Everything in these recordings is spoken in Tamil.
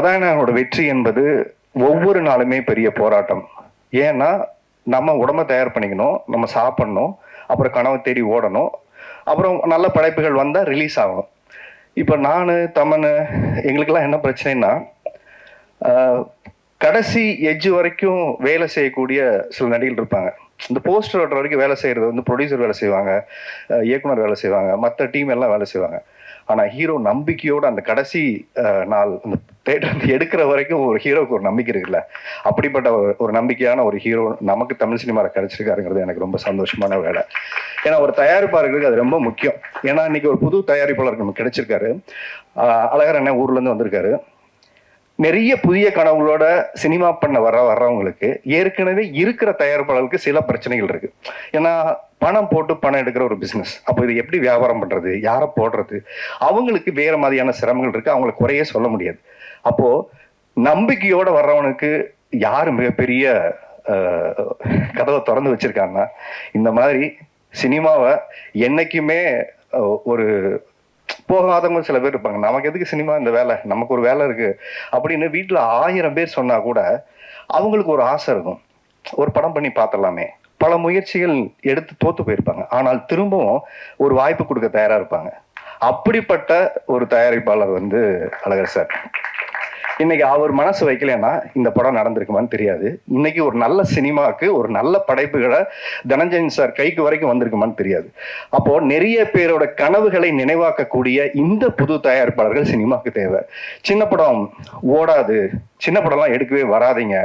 கதாநாயகனோட வெற்றி என்பது ஒவ்வொரு நாளுமே பெரிய போராட்டம். ஏன்னா நம்ம உடம்ப தயார் பண்ணிக்கணும் நம்ம சாப்பிடணும் அப்புறம் கனவை தேடி ஓடணும் அப்புறம் நல்ல படைப்புகள் வந்தால் ரிலீஸ் ஆகணும் இப்போ நான் தமன் எங்களுக்கெல்லாம் என்ன பிரச்சனைன்னா கடைசி எஜ்ஜு வரைக்கும் வேலை செய்யக்கூடிய சில நடிகர்கள் இருப்பாங்க. இந்த போஸ்டர் ஓட்டுற வரைக்கும் வேலை செய்கிறது வந்து ப்ரொடியூசர் வேலை செய்வாங்க இயக்குனர் வேலை செய்வாங்க மற்ற டீம் எல்லாம் வேலை செய்வாங்க. ஆனால் ஹீரோ நம்பிக்கையோடு அந்த கடைசி நாள் அந்த தேட்டர் எடுக்கிற வரைக்கும் ஒரு ஹீரோக்கு ஒரு நம்பிக்கை இருக்குல்ல? அப்படிப்பட்ட ஒரு- ஒரு நம்பிக்கையான ஒரு ஹீரோ நமக்கு தமிழ் சினிமாவில் கிடைச்சிருக்காருங்கிறது எனக்கு ரொம்ப சந்தோஷமான வேலை. ஏன்னா ஒரு தயாரிப்பாளர்களுக்கு அது ரொம்ப முக்கியம். ஏன்னா இன்னைக்கு ஒரு புது தயாரிப்பாளருக்கு நமக்கு கிடைச்சிருக்காரு. அழகர் அண்ணன் ஊர்லேருந்து வந்திருக்காரு. நிறைய புதிய கனவுகளோட சினிமா பண்ண வர வர்றவங்களுக்கு ஏற்கனவே இருக்கிற தயாரிப்பாளர்களுக்கு சில பிரச்சனைகள் இருக்கு. ஏன்னா பணம் போட்டு பணம் எடுக்கிற ஒரு பிஸ்னஸ் அப்போ இது எப்படி வியாபாரம் பண்றது? யாரை போடுறது? அவங்களுக்கு வேற மாதிரியான சிரமங்கள் இருக்கு. அவங்களை குறைய சொல்ல முடியாது. அப்போ நம்பிக்கையோட வர்றவனுக்கு யார் மிகப்பெரிய கதவை திறந்து வச்சிருக்காங்கன்னா இந்த மாதிரி சினிமாவை என்னைக்குமே ஒரு போகாதவங்க சில பேர் இருப்பாங்க. நமக்கு எதுக்கு சினிமா இந்த வேலை? நமக்கு ஒரு வேலை இருக்கு. அப்படின்னு வீட்டில் ஆயிரம் பேர் சொன்னா கூட அவங்களுக்கு ஒரு ஆசை இருக்கும். ஒரு படம் பண்ணி பார்த்துடலாமே. பல முயற்சிகள் எடுத்து தோத்து போயிருப்பாங்க. ஆனால் திரும்பவும் ஒரு வாய்ப்பு கொடுக்க தயாரா இருப்பாங்க. அப்படிப்பட்ட ஒரு தயாரிப்பாளர் வந்து அழகர் சார். இன்னைக்கு அவர் மனசு வைக்கலன்னா இந்த படம் நடந்திருக்குமான்னு தெரியாது. இன்னைக்கு ஒரு நல்ல சினிமாவுக்கு ஒரு நல்ல படைப்புகளை தனஞ்சயன் சார் கைக்கு வரைக்கும் வந்திருக்குமான்னு தெரியாது. அப்போ நிறைய பேரோட கனவுகளை நினைவாக்கக்கூடிய இந்த புது தயாரிப்பாளர்கள் சினிமாவுக்கு தேவை. சின்ன படம் ஓடாது சின்ன படம்லாம் எடுக்கவே வராதீங்க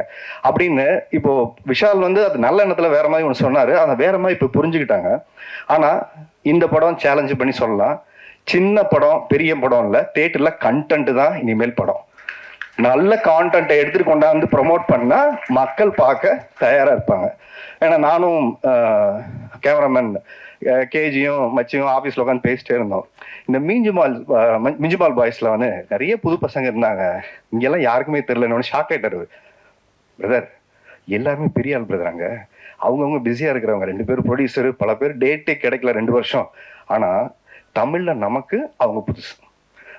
அப்படின்னு இப்போ விஷால் வந்து அது நல்ல எண்ணத்துல வேற மாதிரி ஒன்று சொன்னாரு. அதை வேற மாதிரி இப்போ புரிஞ்சுக்கிட்டாங்க. ஆனா இந்த படம் சேலஞ்சு பண்ணி சொல்லலாம். சின்ன படம் பெரிய படம் இல்லை தேட்டரில் கண்டென்ட் தான் இனிமேல் படம். நல்ல கான்டென்ட்டை எடுத்துட்டு கொண்டாந்து ப்ரொமோட் பண்ணால் மக்கள் பார்க்க தயாராக இருப்பாங்க. ஏன்னா நானும் கேமராமேன் கேஜியும் மச்சியும் ஆஃபீஸில் உட்காந்து பேசிட்டே இருந்தோம். இந்த மிஞ்சுமால் ம- மிஞ்சுமால் பாய்ஸில் வந்து நிறைய புது பசங்க இருந்தாங்க. இங்கெல்லாம் யாருக்குமே தெரிலன்னு ஷாக் ஆயிட்டாரு பிரதர் எல்லாருமே பெரிய ஆள் பிரதர் அவங்கவுங்க பிஸியாக இருக்கிறவங்க. ரெண்டு பேரும் ப்ரொடியூசர் பல பேர் டேட்டே கிடைக்கல ரெண்டு வருஷம். ஆனால் தமிழில் நமக்கு அவங்க புதுசு.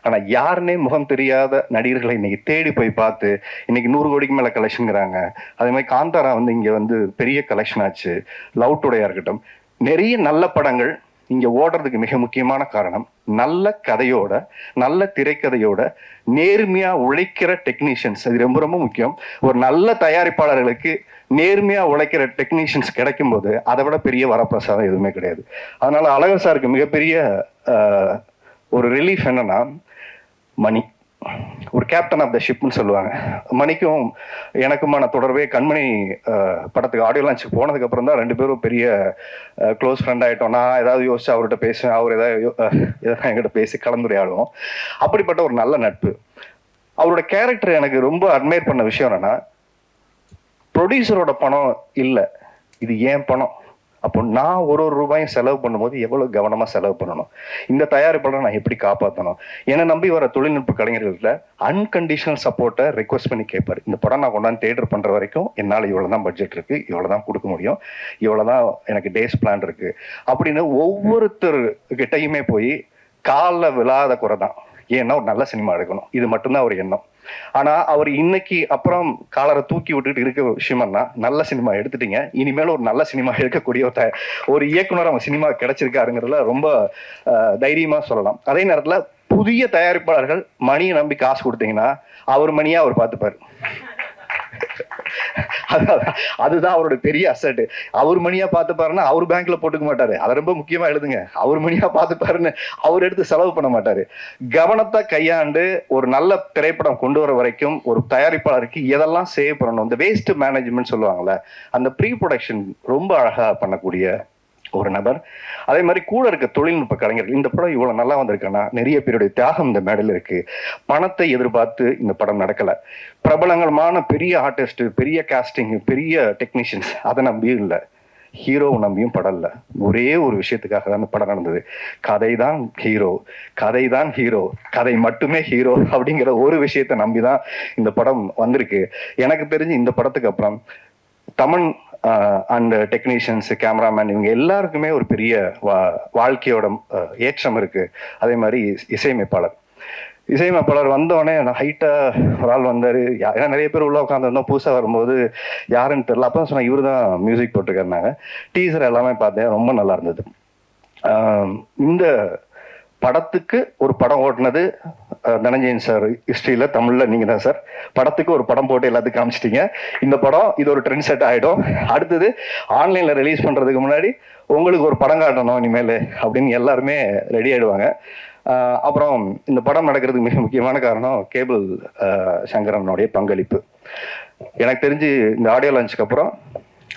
ஆனா யாருன்னே முகம் தெரியாத நடிகர்களை இன்னைக்கு தேடி போய் பார்த்து இன்னைக்கு நூறு கோடிக்கு மேல கலெக்ஷன்ங்கிறாங்க அதே மாதிரி காந்தாரா வந்து இங்க வந்து பெரிய கலெக்ஷன் ஆச்சு. லவ் டுடேயா இருக்கட்டும். நிறைய நல்ல படங்கள் இங்க ஓடுறதுக்கு மிக முக்கியமான காரணம் நல்ல கதையோட நல்ல திரைக்கதையோட நேர்மையா உழைக்கிற டெக்னீஷியன்ஸ் அது ரொம்ப ரொம்ப முக்கியம். ஒரு நல்ல தயாரிப்பாளர்களுக்கு நேர்மையா உழைக்கிற டெக்னீஷியன்ஸ் கிடைக்கும் போது அதை விட பெரிய வரப்பிரசாதம் எதுவுமே கிடையாது. அதனால அழகர் சாருக்கு மிகப்பெரிய ஒரு ரிலீஃப் என்னன்னா மணி. ஒரு கேப்டன் ஆஃப் த ஷிப்னு சொல்லுவாங்க. மணிக்கும் எனக்குமான தொடர்பே கண்மணி படத்துக்கு ஆடியோ லான்ச் போனதுக்கு அப்புறம் தான் ரெண்டு பேரும் பெரிய க்ளோஸ் ஃப்ரெண்ட் ஆகிட்டோம் நான் ஏதாவது யோசிச்சு அவர்கிட்ட பேசுவேன். அவர் ஏதாவது யோ- ஏதாவது என்கிட்ட பேசி கலந்துரையாடுவோம். அப்படிப்பட்ட ஒரு நல்ல நட்பு. அவரோட கேரக்டர் எனக்கு ரொம்ப அட்மையர் பண்ண விஷயம் என்னன்னா ப்ரொடியூசரோட பணம் இல்லை. இது ஏன் பணம்? அப்போ நான் ஒரு ஒரு ரூபாயும் செலவு பண்ணும்போது எவ்வளோ கவனமாக செலவு பண்ணணும்? இந்த தயாரிப்பாளரை நான் எப்படி காப்பாற்றணும் என்னை நம்பி வர தொழில்நுட்ப கலைஞர்கள்ட்ட அன்கண்டிஷனல் சப்போர்ட்டை ரெக்வஸ்ட் பண்ணி கேட்பார். இந்த படம் நான் கொண்டாந்து தேட்டர் பண்ணுற வரைக்கும் என்னால் இவ்வளோ தான் பட்ஜெட் இருக்குது இவ்வளோ தான் கொடுக்க முடியும் இவ்வளோ தான் எனக்கு டேஸ் பிளான் இருக்குது அப்படின்னு ஒவ்வொருத்தர் கிட்டயுமே போய் காலில் விழாத குறை தான் ஏன்னா ஒரு நல்ல சினிமா எடுக்கணும். இது மட்டும்தான் ஒரு எண்ணம். ஆனா அவர் இன்னைக்கு அப்புறம் காலரை தூக்கி விட்டுட்டு இருக்க விஷயம்னா நல்ல சினிமா எடுத்துட்டீங்க. இனிமேல் ஒரு நல்ல சினிமா எடுக்கக்கூடிய ஒரு ஒரு இயக்குனர் அவங்க சினிமா கிடைச்சிருக்காருங்கிறதுல ரொம்ப தைரியமா சொல்லலாம். அதே நேரத்துல புதிய தயாரிப்பாளர்கள் மணியை நம்பி காசு கொடுத்தீங்கன்னா அவர் மணியா அவர் பார்த்துப்பாரு. அதுதான் அவரோட பெரிய அசட் அவர் மணியா பார்த்துப்பாருன்னா அவர் பேங்க்ல போட்டுக்க மாட்டாரு. அதை ரொம்ப முக்கியமா எழுதுங்க. அவர் மணியா பார்த்துப்பாருன்னு அவர் எடுத்து செலவு பண்ண மாட்டாரு. கவனத்தை கையாண்டு ஒரு நல்ல திரைப்படம் கொண்டு வர வரைக்கும் ஒரு தயாரிப்பாளருக்கு எதெல்லாம் சேவ் பண்ணணும்? இந்த வேஸ்ட் மேனேஜ்மெண்ட் சொல்லுவாங்கல்ல அந்த ப்ரீ ப்ரொடக்ஷன் ரொம்ப அழகா பண்ணக்கூடிய ஒரு நபர். அதே மாதிரி கூட இருக்க தொழில்நுட்ப கலைஞர்கள் இந்த படம் இவ்வளவு நல்லா வந்திருக்குன்னா நிறைய பேருடைய தியாகம் இந்த மேடையில் இருக்கு. பணத்தை எதிர்பார்த்து இந்த படம் நடக்கல. பிரபலங்களமான பெரிய ஆர்டிஸ்ட் பெரிய காஸ்டிங் பெரிய டெக்னீஷியன்ஸ் அதை நம்பியும் இல்லை. ஹீரோவை நம்பியும் படம் இல்லை ஒரே ஒரு விஷயத்துக்காக தான் படம் நடந்தது. கதை தான் ஹீரோ கதை தான் ஹீரோ கதை மட்டுமே ஹீரோ அப்படிங்கிற ஒரு விஷயத்தை நம்பி தான் இந்த படம் வந்திருக்கு. எனக்கு தெரிஞ்சு இந்த படத்துக்கு அப்புறம் தமிழ் அண்ட் டெக்னீஷியன்ஸ் கேமராமேன் இவங்க எல்லாருக்குமே ஒரு பெரிய வா- வாழ்க்கையோட ஏற்றம் இருக்கு. அதே மாதிரி இஸ்- இசையமைப்பாளர். இசையமைப்பாளர் வந்தோடனே நான் ஹைட்டாக ஒரு ஆள் வந்தார். ஏன்னா நிறைய பேர் உள்ள உட்காந்துருந்தோம் புதுசாக வரும்போது யாருன்னு தெரியல. அப்போ தான் சொன்னேன் இவர் தான் மியூசிக் போட்டிருக்காருனாங்க டீசர் எல்லாமே பார்த்தேன். ரொம்ப நல்லா இருந்தது. இந்த படத்துக்கு ஒரு படம் ஓட்டினது தனஞ்சயன் சார் ஹிஸ்ட்ரியில் தமிழில் நீங்கள் தான் சார் படத்துக்கு ஒரு படம் போட்டு எல்லாத்துக்கும் காமிச்சிட்டீங்க. இந்த படம் இது ஒரு ட்ரெண்ட் செட் ஆகிடும் அடுத்தது ஆன்லைனில் ரிலீஸ் பண்ணுறதுக்கு முன்னாடி உங்களுக்கு ஒரு படம் காட்டணும் இனிமேல் அப்படின்னு எல்லாருமே ரெடி ஆகிடுவாங்க அப்புறம் இந்த படம் நடக்கிறதுக்கு மிக முக்கியமான காரணம் கேபிள் சங்கரனுடைய பங்களிப்பு. எனக்கு தெரிஞ்சு இந்த ஆடியோ லான்ச்சுக்கு அப்புறம்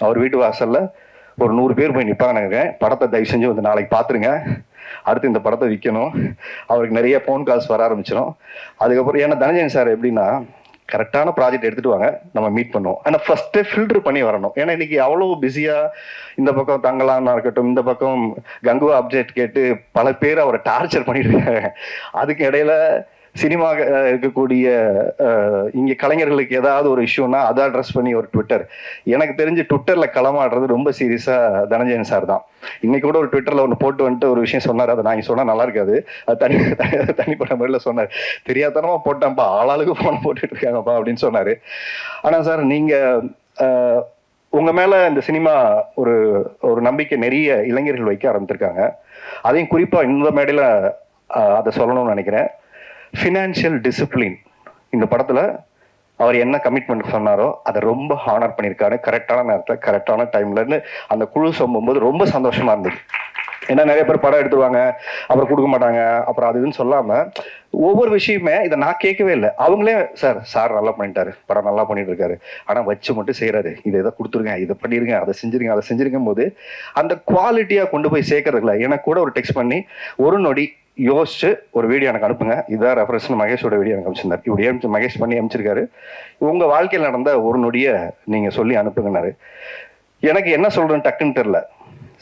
அவர் வீட்டு வாசலில் ஒரு நூறு பேர் போய் நிற்பாங்க படத்தை தயவு செஞ்சு வந்து நாளைக்கு பார்த்துருங்க. அடுத்து இந்த படத்தை விற்கணும் அவருக்கு நிறைய ஃபோன் கால்ஸ் வர ஆரம்பிச்சிடும் அதுக்கப்புறம் ஏன்னா தனஞ்சயன் சார் எப்படின்னா கரெக்டான ப்ராஜெக்ட் எடுத்துட்டு வாங்க நம்ம மீட் பண்ணுவோம். ஆனால் ஃபர்ஸ்ட்டு ஃபில்டர் பண்ணி வரணும். ஏன்னா இன்னைக்கு அவ்வளோ பிஸியாக இந்த பக்கம் தங்கலான்னா இருக்கட்டும் இந்த பக்கம் கங்குவா அப்டேட் கேட்டு பல பேர் அவரை டார்ச்சர் பண்ணிட்டு இருக்காங்க. அதுக்கு இடையில சினிமா இருக்கக்கூடிய இங்கே கலைஞர்களுக்கு ஏதாவது ஒரு இஷ்யூனா அதை அட்ரஸ் பண்ணி ஒரு ட்விட்டர் எனக்கு தெரிஞ்சு ட்விட்டரில் களமாடுறது ரொம்ப சீரியஸாக தனஞ்சயன் சார் தான். இன்னைக்கு கூட ஒரு ட்விட்டரில் ஒன்று போட்டு வந்துட்டு ஒரு விஷயம் சொன்னார். அதை நான் சொன்னால் நல்லா இருக்காது. அது தனி தனிப்பட்ட முறையில் சொன்னார். தெரியாதனமாக போட்டேன்ப்பா ஆளாளுக்கு ஃபோன் போட்டுட்டு இருக்காங்கப்பா அப்படின்னு சொன்னார். ஆனால் சார் நீங்கள் உங்கள் உங்க மேல இந்த சினிமா ஒரு ஒரு நம்பிக்கை நிறைய இளைஞர்கள் வைக்க ஆரம்பிச்சிருக்காங்க அதையும் குறிப்பா இந்த மேடையில அதை சொல்லணும்னு நினைக்கிறேன். ஃபினான்ஷியல் டிசிப்ளின் இந்த படத்தில் அவர் என்ன கமிட்மெண்ட் சொன்னாரோ அதை ரொம்ப ஹானர் பண்ணியிருக்காரு. கரெக்டான நேரத்தில் கரெக்டான டைம்லன்னு அந்த குழு சொல்லும்போது ரொம்ப சந்தோஷமா இருந்தது. ஏன்னா நிறைய பேர் படம் எடுத்துருவாங்க அப்புறம் கொடுக்க மாட்டாங்க அப்புறம் அது இதுன்னு சொல்லாமல் ஒவ்வொரு விஷயமே இதை நான் கேட்கவே இல்லை. அவங்களே சார் சார் நல்லா பண்ணிட்டாரு படம் நல்லா பண்ணிட்டு இருக்காரு ஆனால் வச்சு மட்டும் செய்கிறாரு இதை இதை கொடுத்துருங்க இதை பண்ணிருங்க அதை செஞ்சிருங்க அதை செஞ்சிருக்கும் போது அந்த குவாலிட்டியாக கொண்டு போய் சேர்க்கறதுல எனக்கு கூட ஒரு டெக்ஸ்ட் பண்ணி ஒரு நொடி யோசிச்சு ஒரு வீடியோ எனக்கு அனுப்புங்க. இதான் ரெஃபரன்ஸ் மகேஷோட வீடியோ எனக்கு அனுப்பிச்சிருந்தார். இப்படி அனுப்பிச்சு மகேஷ் பண்ணி அனுப்பிச்சிருக்காரு. உங்க வாழ்க்கையில் நடந்த ஒரு நொடியை நீங்க சொல்லி அனுப்புங்கன்னாரு. எனக்கு என்ன சொல்றேன்னு டக்குன்னு தெரில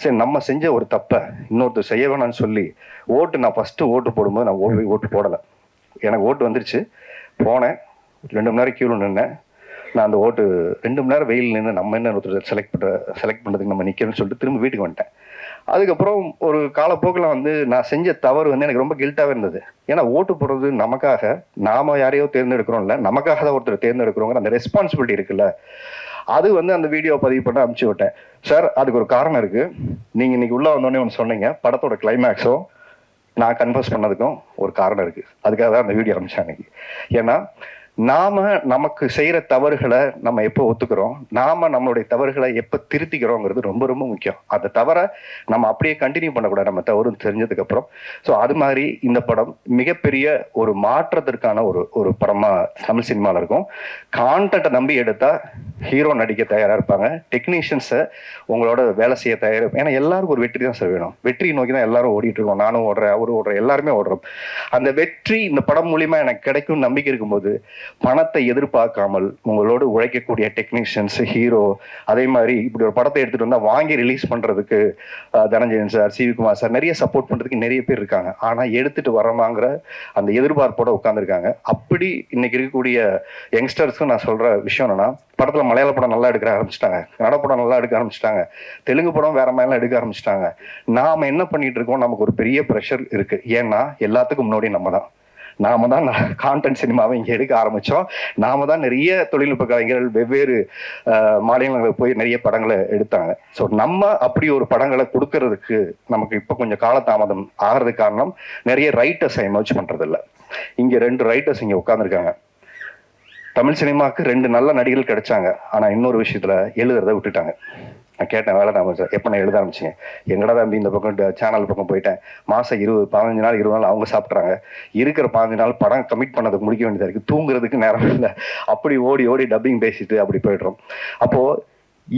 சரி நம்ம செஞ்ச ஒரு தப்பை இன்னொருத்தர் செய்ய வேணாம்னு சொல்லி ஓட்டு நான் ஃபஸ்ட்டு ஓட்டு போடும்போது நான் ஓட்டு ஓட்டு போடலை. எனக்கு ஓட்டு வந்துருச்சு. போனேன். ரெண்டு மணி நேரம் கியூவில் நின்னேன். நான் அந்த ஓட்டு ரெண்டு மணி நேரம் வெயில் நின்று நம்ம என்ன ஒருத்தர் செலக்ட் பண்ணுற செலக்ட் பண்ணுறதுக்கு நம்ம நிற்கணும்னு சொல்லிட்டு திரும்ப வீட்டுக்கு வந்துட்டேன். அதுக்கப்புறம் ஒரு காலப்போக்கில் வந்து நான் செஞ்ச தவறு வந்து எனக்கு ரொம்ப கில்ட்டாகவே இருந்தது. ஏன்னா ஓட்டு போடுறது நமக்காக நாம யாரையோ தேர்ந்தெடுக்கிறோம்ல நமக்காக தான் ஒருத்தர் தேர்ந்தெடுக்கிறோங்கிற அந்த ரெஸ்பான்சிபிலிட்டி இருக்குல்ல அது வந்து அந்த வீடியோ பதிவு பண்ண அனுப்பிச்சு விட்டேன். சார் அதுக்கு ஒரு காரணம் இருக்குது நீங்கள் இன்னைக்கு உள்ளே வந்தோடனே ஒன்று சொன்னீங்க. படத்தோட கிளைமேக்ஸும் நான் கன்ஃபர்ஸ் பண்ணதுக்கும் ஒரு காரணம் இருக்குது அதுக்காக தான் அந்த வீடியோ அனுப்பிச்சேன் அன்னைக்கு. ஏன்னா நாம நமக்கு செய்யற தவறுகளை நம்ம எப்போ ஒத்துக்கிறோம்? நாம நம்மளுடைய தவறுகளை எப்போ திருத்திக்கிறோங்கிறது ரொம்ப ரொம்ப முக்கியம். அந்த தவறை நம்ம அப்படியே கண்டினியூ பண்ணக்கூடாது. நம்ம தவறு தெரிஞ்சதுக்கு அப்புறம். ஸோ அது மாதிரி இந்த படம் மிகப்பெரிய ஒரு மாற்றத்திற்கான ஒரு ஒரு படமா தமிழ் சினிமாவில் இருக்கும். கான்டென்ட்டை நம்பி எடுத்தா ஹீரோ நடிக்க தயாரா இருப்பாங்க. டெக்னீஷியன்ஸை உங்களோட வேலை செய்ய தயார் ஏன்னா எல்லாருக்கும் ஒரு வெற்றி தான் சார் வேணும். வெற்றி நோக்கி தான் எல்லாரும் ஓடிட்டு இருக்கோம். நானும் ஓடுறேன் அவரும் ஓடுறேன் எல்லாருமே ஓடுறோம். அந்த வெற்றி இந்த படம் மூலியமா எனக்கு கிடைக்கும் நம்பிக்கை இருக்கும்போது பணத்தை எதிர்பார்க்காமல் உங்களோடு உழைக்கக்கூடிய டெக்னீஷியன்ஸ் ஹீரோ அதே மாதிரி இப்படி ஒரு படத்தை எடுத்துட்டு வந்தால் வாங்கி ரிலீஸ் பண்ணுறதுக்கு தனஞ்சயன் சார் சிவிகுமார் சார் நிறைய சப்போர்ட் பண்ணுறதுக்கு நிறைய பேர் இருக்காங்க. ஆனால் எடுத்துட்டு வரமாங்கிற அந்த எதிர்பார்ப்போட உட்காந்துருக்காங்க அப்படி இன்னைக்கு இருக்கக்கூடிய யங்ஸ்டர்ஸ்க்கும் நான் சொல்கிற விஷயம் என்னன்னா படத்தில் மலையாள படம் நல்லா எடுக்க ஆரம்பிச்சிட்டாங்க. கன்னட படம் நல்லா எடுக்க ஆரம்பிச்சிட்டாங்க. தெலுங்கு படம் வேற மாதிரிலாம் எடுக்க ஆரம்பிச்சிட்டாங்க. நாம் என்ன பண்ணிட்டு இருக்கோம்? நமக்கு ஒரு பெரிய ப்ரெஷர் இருக்கு. ஏன்னா எல்லாத்துக்கும் முன்னாடி நம்ம தான். நாம தான் கான்டென்ட் சினிமாவை இங்கே எடுக்க ஆரம்பித்தோம் நாம தான் நிறைய தொழில்நுட்ப கலைஞர்கள் வெவ்வேறு மாநிலங்களில் மாநிலங்களுக்கு போய் நிறைய படங்களை எடுத்தாங்க. ஸோ நம்ம அப்படி ஒரு படங்களை கொடுக்கறதுக்கு நமக்கு இப்போ கொஞ்சம் காலதாமதம் ஆகிறதுக்கு காரணம் நிறைய ரைட்டர்ஸ் எமர்ஜ் பண்ணுறதில்ல இங்கே ரெண்டு ரைட்டர்ஸ் இங்கே உட்காந்துருக்காங்க தமிழ் சினிமாவுக்கு ரெண்டு நல்ல நடிகர்கள் கிடைச்சாங்க. ஆனால் இன்னொரு விஷயத்தில் எழுதுறத விட்டுட்டாங்க. நான் கேட்டேன் வேலை நான் எப்போ நான் எழுத ஆரம்பிச்சிங்க எங்கடா தம்பி இந்த பக்கம் சேனல் பக்கம் போயிட்டேன். மாதம் இருபது பதினஞ்சு நாள் இருபது நாள் அவங்க சாப்பிட்றாங்க. இருக்கிற பதினஞ்சு நாள் படம் கமிட் பண்ணதுக்கு முடிக்க வேண்டியதாக இருக்குது தூங்குறதுக்கு நேரம் இல்லை. அப்படி ஓடி ஓடி டப்பிங் பேசிட்டு அப்படி போயிடுறோம். அப்போது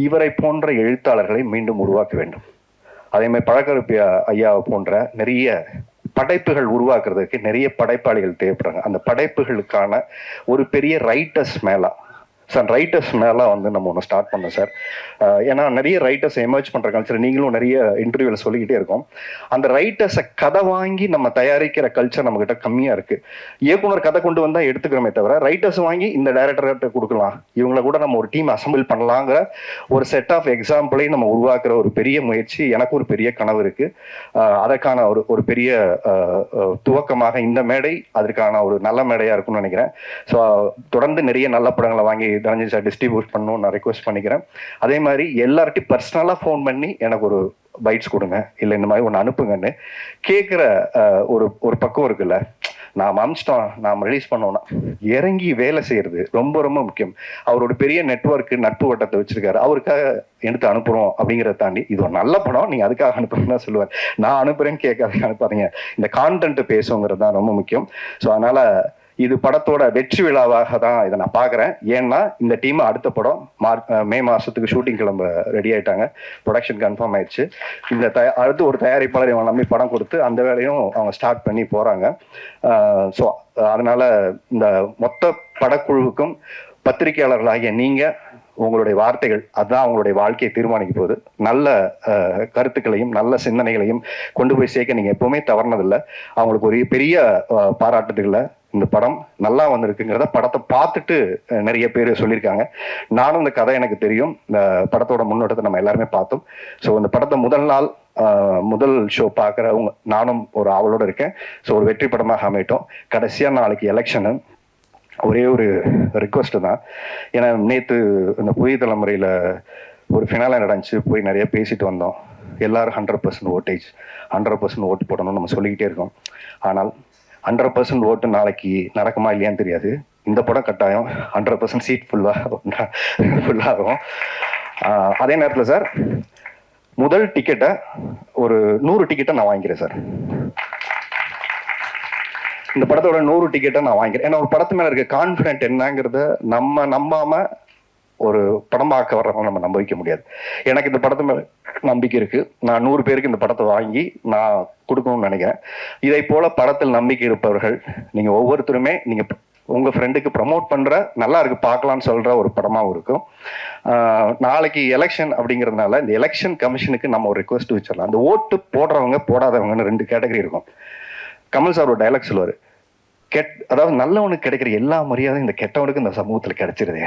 இவரை போன்ற எழுத்தாளர்களை மீண்டும் உருவாக்க வேண்டும். அதே மாதிரி பழக்கருப்பி ஐயாவை போன்ற நிறைய படைப்புகள் உருவாக்குறதுக்கு நிறைய படைப்பாளிகள் தேவைப்படுறாங்க. அந்த படைப்புகளுக்கான ஒரு பெரிய ரைட்டர்ஸ் மேலா சார் ரைட்டர்ஸ் மேலே வந்து நம்ம ஒன்று ஸ்டார்ட் பண்ணோம் சார் ஏன்னா நிறைய ரைட்டர்ஸ் எமர்ஜ் பண்ணுற கல்ச்சர் நீங்களும் நிறைய இன்டர்வியூவில் சொல்லிக்கிட்டே இருக்கோம். அந்த ரைட்டர்ஸை கதை வாங்கி நம்ம தயாரிக்கிற கல்ச்சர் நம்மக்கிட்ட கம்மியாக இருக்குது இயக்குனர் கதை கொண்டு வந்தால் எடுத்துக்கிறோமே தவிர ரைட்டர்ஸ் வாங்கி இந்த டைரக்டர்கிட்ட கொடுக்கலாம். இவங்கள கூட நம்ம ஒரு டீம் அசம்பிள் பண்ணலாங்கிற ஒரு செட் ஆஃப் எக்ஸாம்பிளையும் நம்ம உருவாக்குற ஒரு பெரிய முயற்சி எனக்கு ஒரு பெரிய கனவு இருக்குது அதற்கான ஒரு ஒரு பெரிய துவக்கமாக இந்த மேடை அதற்கான ஒரு நல்ல மேடையாக இருக்கும்னு நினைக்கிறேன். ஸோ தொடர்ந்து நிறைய நல்ல படங்களை வாங்கி தனஞ்சய் சார் டிஸ்ட்ரிபியூட் பண்ணணும்னு நான் ரெக்வஸ்ட் பண்ணிக்கிறேன். அதே மாதிரி எல்லார்ட்டையும் பர்சனலாக ஃபோன் பண்ணி எனக்கு ஒரு பைட்ஸ் கொடுங்க. இல்லை இந்த மாதிரி ஒன்று அனுப்புங்கன்னு கேட்குற ஒரு ஒரு பக்கம் இருக்குல்ல. நாம் அமிச்சிட்டோம் நாம் ரிலீஸ் பண்ணோம்னா இறங்கி வேலை செய்யறது ரொம்ப ரொம்ப முக்கியம். அவரோட பெரிய நெட்வொர்க் நட்பு வட்டத்தை வச்சிருக்காரு. அவருக்காக எடுத்து அனுப்புறோம் அப்படிங்கிறத தாண்டி இது ஒரு நல்ல படம். நீங்க அதுக்காக அனுப்புறேன்னு சொல்லுவார் நான் அனுப்புறேன்னு கேட்காதீங்க அனுப்பாதீங்க. இந்த கான்டென்ட் பேசுங்கிறது தான் ரொம்ப முக்கியம். ஸோ அதனால இது படத்தோட வெற்றி விழாவாக தான் இதை நான் பார்க்குறேன். ஏன்னா இந்த டீம் அடுத்த படம் மார் மே மாதத்துக்கு ஷூட்டிங் கிளம்ப ரெடி ஆயிட்டாங்க. ப்ரொடக்ஷன் கன்ஃபார்ம் ஆயிடுச்சு. இந்த தய அடுத்து ஒரு தயாரிப்பாளர் இவங்க நம்பி படம் கொடுத்து அந்த வேலையும் அவங்க ஸ்டார்ட் பண்ணி போகிறாங்க ஸோ அதனால் இந்த மொத்த படக்குழுவுக்கும் பத்திரிகையாளர்களாகிய நீங்கள் உங்களுடைய வார்த்தைகள் அதுதான் அவங்களுடைய வாழ்க்கையை தீர்மானிக்க போகுது. நல்ல கருத்துக்களையும் நல்ல சிந்தனைகளையும் கொண்டு போய் சேர்க்க நீங்கள் எப்பவுமே தவறுனதில்லை. அவங்களுக்கு ஒரு பெரிய அஹ், பாராட்டுதல்களை இந்த படம் நல்லா வந்திருக்குங்கிறத படத்தை பார்த்துட்டு நிறைய பேர் சொல்லியிருக்காங்க. நானும் இந்த கதை எனக்கு தெரியும். இந்த படத்தோட முன்னோட்டத்தை நம்ம எல்லாருமே பார்த்தோம். ஸோ இந்த படத்தை முதல் நாள் முதல் ஷோ பார்க்குறவங்க நானும் ஒரு ஆவலோடு இருக்கேன். ஸோ ஒரு வெற்றி படமாக அமைட்டோம் கடைசியாக நாளைக்கு எலெக்ஷனு ஒரே ஒரு ரிக்வஸ்ட்டு தான். ஏன்னா நேற்று இந்த புதிய தலைமுறையில் ஒரு ஃபினாலே நடந்துச்சு. போய் நிறைய பேசிட்டு வந்தோம். எல்லாரும் ஹண்ட்ரட் பர்சன்ட் ஓட்டேஜ் ஹண்ட்ரட் பர்சன்ட் ஓட்டு போடணும்னு நம்ம சொல்லிக்கிட்டே இருக்கோம். ஆனால் ஹண்ட்ரட் பர்சன்ட் ஓட்டு நாளைக்கு நடக்குமா இல்லையான்னு தெரியாது. இந்த படம் கட்டாயம் ஹண்ட்ரட் பர்சன்ட் சீட் ஃபுல்லாக ஃபுல்லாகும் அதே நேரத்தில் சார் முதல் டிக்கெட்டை ஒரு நூறு டிக்கெட்டை நான் வாங்கிக்கிறேன் சார் இந்த படத்தோட நூறு டிக்கெட்டை நான் வாங்கிக்கிறேன். ஏன்னா ஒரு படத்து மேலே இருக்க கான்ஃபிடென்ட் என்னங்கிறத நம்ம நம்பாமல் ஒரு படம் பார்க்க வர்றவங்க நம்ம நம்ப வைக்க முடியாது. எனக்கு இந்த படத்து மேல நம்பிக்கை இருக்கு. நான் நூறு பேருக்கு இந்த படத்தை வாங்கி நான் கொடுக்கணும்னு நினைக்கிறேன். இதை போல படத்தில் நம்பிக்கை இருப்பவர்கள் நீங்க ஒவ்வொருத்தருமே நீங்க உங்கள் ஃப்ரெண்டுக்கு ப்ரமோட் பண்ணுற நல்லா இருக்கு பார்க்கலாம்னு சொல்கிற ஒரு படமாகவும் இருக்கும். நாளைக்கு எலெக்ஷன் அப்படிங்கிறதுனால இந்த எலெக்ஷன் கமிஷனுக்கு நம்ம ஒரு ரிக்வஸ்ட் வச்சிடலாம். அந்த ஓட்டு போடுறவங்க போடாதவங்கன்னு ரெண்டு கேட்டகரி இருக்கும். கமல் சார் ஒரு டைலாக் சொல்லுவார். கெட் அதாவது நல்லவனுக்கு கிடைக்கிற எல்லா மரியாதையும் இந்த கெட்டவனுக்கு இந்த சமூகத்தில் கிடைச்சிருதே.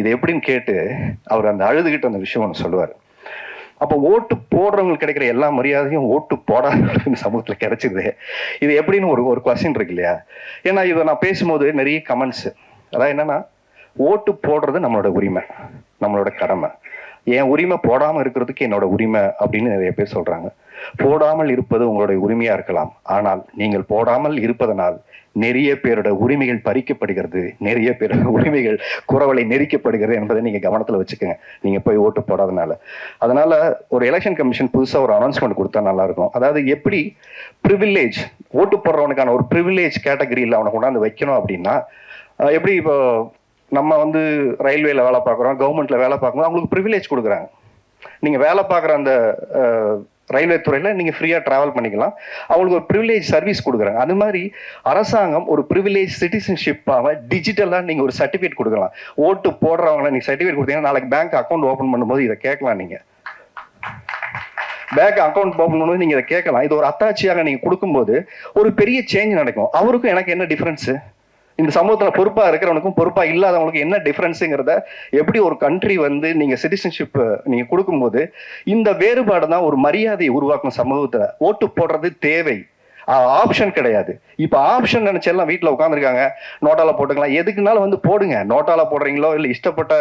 இது எப்படின்னு கேட்டு அவர் அந்த அழுதுகிட்டு அந்த விஷயம் ஒன்று சொல்லுவார். அப்போ ஓட்டு போடுறவங்களுக்கு கிடைக்கிற எல்லா மரியாதையும் ஓட்டு போடாதவங்களுக்கு இந்த சமூகத்தில் கிடைச்சிருது இது எப்படின்னு ஒரு ஒரு கொஸ்டின் இருக்கு இல்லையா? ஏன்னா இதை நான் பேசும்போது நிறைய கமெண்ட்ஸ் அதான் என்னன்னா ஓட்டு போடுறது நம்மளோட உரிமை நம்மளோட கடமை. என் உரிமை போடாமல் இருக்கிறதுக்கு என்னோட உரிமை அப்படின்னு நிறைய பேர் சொல்றாங்க. போடாமல் இருப்பது உங்களுடைய உரிமையா இருக்கலாம். ஆனால் நீங்கள் போடாமல் இருப்பதனால் நிறைய பேரோட உரிமைகள் பறிக்கப்படுகிறது. நிறைய பேரோட உரிமைகள் குறவலை நெரிக்கப்படுகிறது என்பதை நீங்க கவனத்துல வச்சுக்கோங்க. நீங்க போய் ஓட்டு போடாதனால. அதனால ஒரு எலெக்ஷன் கமிஷன் புதுசா ஒரு அனௌன்ஸ்மெண்ட் கொடுத்தா நல்லா இருக்கும் அதாவது எப்படி ப்ரிவில்லேஜ் ஓட்டு போடுறவனுக்கான ஒரு ப்ரிவில்லேஜ் கேட்டகரியில் அவனை கொண்டாந்து வைக்கணும் அப்படின்னா எப்படி இப்போ நம்ம வந்து ரயில்வேல வேலை பார்க்குறோம் கவர்மெண்ட்ல வேலை பார்க்குறோம் அவங்களுக்கு ப்ரிவிலேஜ் கொடுக்குறாங்க. நீங்க வேலை பார்க்குற அந்த ரயில்வே துறையில நீங்க ஃப்ரீயா டிராவல் பண்ணிக்கலாம். அவங்களுக்கு ஒரு ப்ரிவிலேஜ் சர்வீஸ் கொடுக்குறாங்க. அது மாதிரி அரசாங்கம் ஒரு ப்ரிவிலேஜ் சிட்டிசன்ஷிப்பாக டிஜிட்டலா நீங்க ஒரு சர்டிஃபிகேட் கொடுக்கலாம். ஓட்டு போடுறவங்க நீங்க சர்டிஃபிகேட் கொடுத்தீங்கன்னா நாளைக்கு பேங்க் அக்கௌண்ட் ஓப்பன் பண்ணும்போது இதை கேட்கலாம் நீங்க. பேங்க் அக்கௌண்ட் ஓப்பன் பண்ணும்போது நீங்க இதை கேட்கலாம். இது ஒரு அத்தாட்சியாக நீங்க கொடுக்கும்போது ஒரு பெரிய சேஞ்ச் நடக்கும். அவருக்கும் எனக்கு என்ன டிஃபரன்ஸ் இந்த சமூகத்துல பொறுப்பா இருக்கிறவனுக்கும் பொறுப்பா இல்லாதவங்களுக்கும் என்ன டிஃபரன்ஸுங்கிறத எப்படி ஒரு கண்ட்ரி வந்து நீங்க சிட்டிசன்ஷிப் நீங்க கொடுக்கும்போது இந்த வேறுபாடு தான் ஒரு மரியாதையை உருவாக்கும் சமூகத்துல. ஓட்டு போடுறது தேவை. ஆப்ஷன் கிடையாது. இப்போ ஆப்ஷன் நினைச்செல்லாம் வீட்டில் உட்காந்துருக்காங்க நோட்டால போட்டுக்கலாம். எதுக்குனாலும் வந்து போடுங்க. நோட்டால போடுறீங்களோ இல்லை இஷ்டப்பட்ட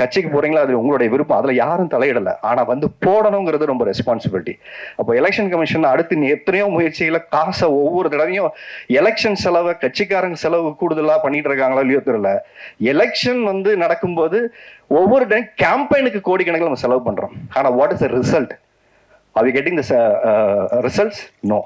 கட்சிக்கு போறீங்களோ அது உங்களுடைய விருப்பம். அதில் யாரும் தலையிடலை. ஆனால் வந்து போடணுங்கிறது ரொம்ப ரெஸ்பான்சிபிலிட்டி அப்போ எலெக்ஷன் கமிஷன் அடுத்து நீ எத்தனையோ முயற்சிகளை காசை ஒவ்வொரு தடவையும் எலெக்ஷன் செலவை கட்சிக்காரங்க செலவு கூடுதலாக பண்ணிட்டு இருக்காங்களோ இல்லையோ தெரியல. எலெக்ஷன் வந்து நடக்கும்போது ஒவ்வொரு டைம் கேம்பெயினுக்கு கோடிக்கணக்கில் நம்ம செலவு பண்ணுறோம் ஆனால் வாட் இஸ் த ரிசல்ட் அது getting the results no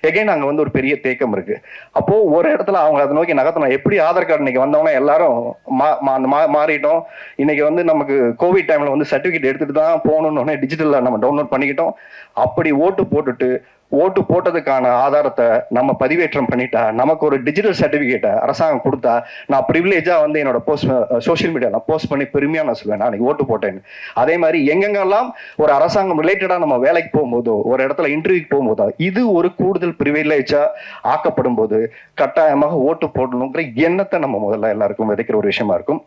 again அங்கே வந்து ஒரு பெரிய தேக்கம் இருக்கு. அப்போ ஒரு இடத்துல அவங்க அதை நோக்கி நகர்த்தணும். எப்படி ஆதார் கார்டு இன்னைக்கு வந்தவங்க எல்லாரும் மா- மா- அந்த மா- மாறிட்டோம். இன்னைக்கு வந்து நமக்கு கோவிட் டைம்ல வந்து சர்டிஃபிகேட் எடுத்துட்டு தான் போகணும்னு டிஜிட்டலில் நம்ம டவுன்லோட் பண்ணிக்கிட்டோம். அப்படி ஓட்டு போட்டுட்டு ஓட்டு போட்டதுக்கான ஆதாரத்தை நம்ம பதிவேற்றம் பண்ணிட்டா நமக்கு ஒரு டிஜிட்டல் சர்டிபிகேட்டை அரசாங்கம் கொடுத்தா நான் ப்ரிவிலேஜா வந்து என்னோட போஸ்ட் சோஷியல் நான் போஸ்ட் பண்ணி பெருமையா நான் சொல்லுவேன் நான் ஓட்டு போட்டேன்னு. அதே மாதிரி எங்கெங்கெல்லாம் ஒரு அரசாங்கம் ரிலேட்டடா நம்ம வேலைக்கு போகும்போதோ ஒரு இடத்துல இன்டர்வியூக்கு போகும்போதோ இது ஒரு கூடுதல் ப்ரிவிலேஜா ஆக்கப்படும் போது கட்டாயமாக ஓட்டு போடணுங்கிற எண்ணத்தை நம்ம முதல்ல எல்லாருக்கும் விதைக்கிற ஒரு விஷயமா இருக்கும்.